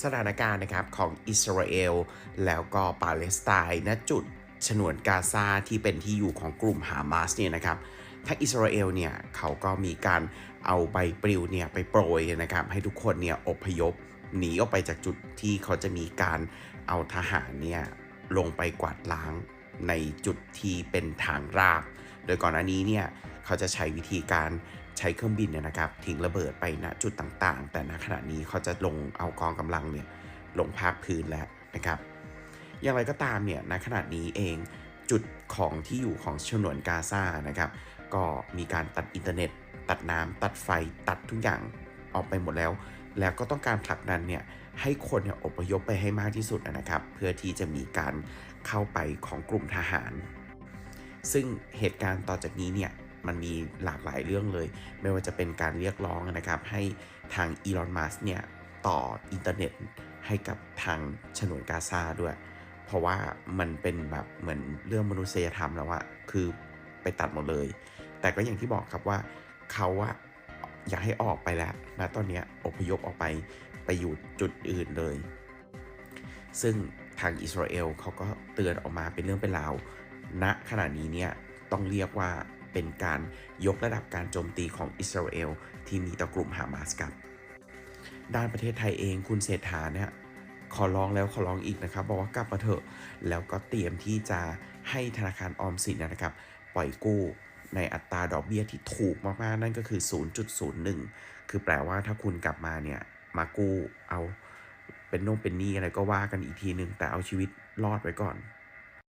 สถานการณ์นะครับของอิสราเอลแล้วก็ปาเลสไตน์ณจุดฉนวนกาซาที่เป็นที่อยู่ของกลุ่มฮามาสเนี่ยนะครับทางอิสราเอลเนี่ยเขาก็มีการเอาใบปลิวเนี่ยไปโปรยนะครับให้ทุกคนเนี่ยอพยพหนีออกไปจากจุดที่เขาจะมีการเอาทหารเนี่ยลงไปกวาดล้างในจุดที่เป็นทางราบ โดยก่อนหน้านี้เนี่ยเขาจะใช้วิธีการ ใช้เครื่องบินเนี่ยนะครับทิ้งระเบิดไปณจุดต่างๆ แต่ณขณะนี้เขาจะลงเอากองกำลังเนี่ยลงภาคพื้นแล้วนะครับ อย่างไรก็ตามเนี่ยณขณะนี้เองจุดของที่อยู่ของฉนวนกาซานะครับ ก็มีการตัดอินเทอร์เน็ต ตัดน้ำตัดไฟตัดทุกอย่างออกไปหมดแล้ว แล้วก็ต้องการผลักดันเนี่ยให้คนเนี่ยอพยพไปให้มากที่สุดนะครับ เพื่อที่จะมีการเข้าไปของกลุ่มทหาร ซึ่งเหตุการณ์ต่อจากนี้เนี่ย มันมีหลากหลายเรื่องเลย ไม่ว่าจะเป็นการเรียกร้องนะครับ ให้ทางอีลอนมัสเนี่ยต่ออินเทอร์เน็ตให้กับทางฉนวนกาซาด้วย เพราะว่ามันเป็นแบบเหมือนเรื่องมนุษยธรรมแล้วอะคือไปตัดหมดเลย แต่ก็อย่างที่บอกครับว่าเขาอะอยากให้ออกไปแล้วนะตอนเนี้ยอพยพออกไปไปอยู่จุดอื่นเลย ซึ่งทางอิสราเอลเขาก็เตือนออกมาเป็นเรื่องเป็นราวณขณะนี้เนี่ยต้องเรียกว่า เป็นการยกระดับการโจมตีของอิสราเอลที่มีต่อกลุ่มฮามาสครับ ด้านประเทศไทยเองคุณเศรษฐาเนี่ยขอร้องแล้วขอร้องอีกนะครับบอกว่ากลับมาเถอะแล้วก็เตรียมที่จะให้ธนาคารออมสินนะครับ ปล่อยกู้ในอัตราดอกเบี้ยที่ถูกมากๆ นั่นก็คือ 0.01 คือแปลว่าถ้าคุณกลับมาเนี่ย มากู้เอาเป็นโน่นเป็นหนี้อะไรก็ว่ากันอีกทีหนึ่งแต่เอาชีวิตรอดไว้ก่อน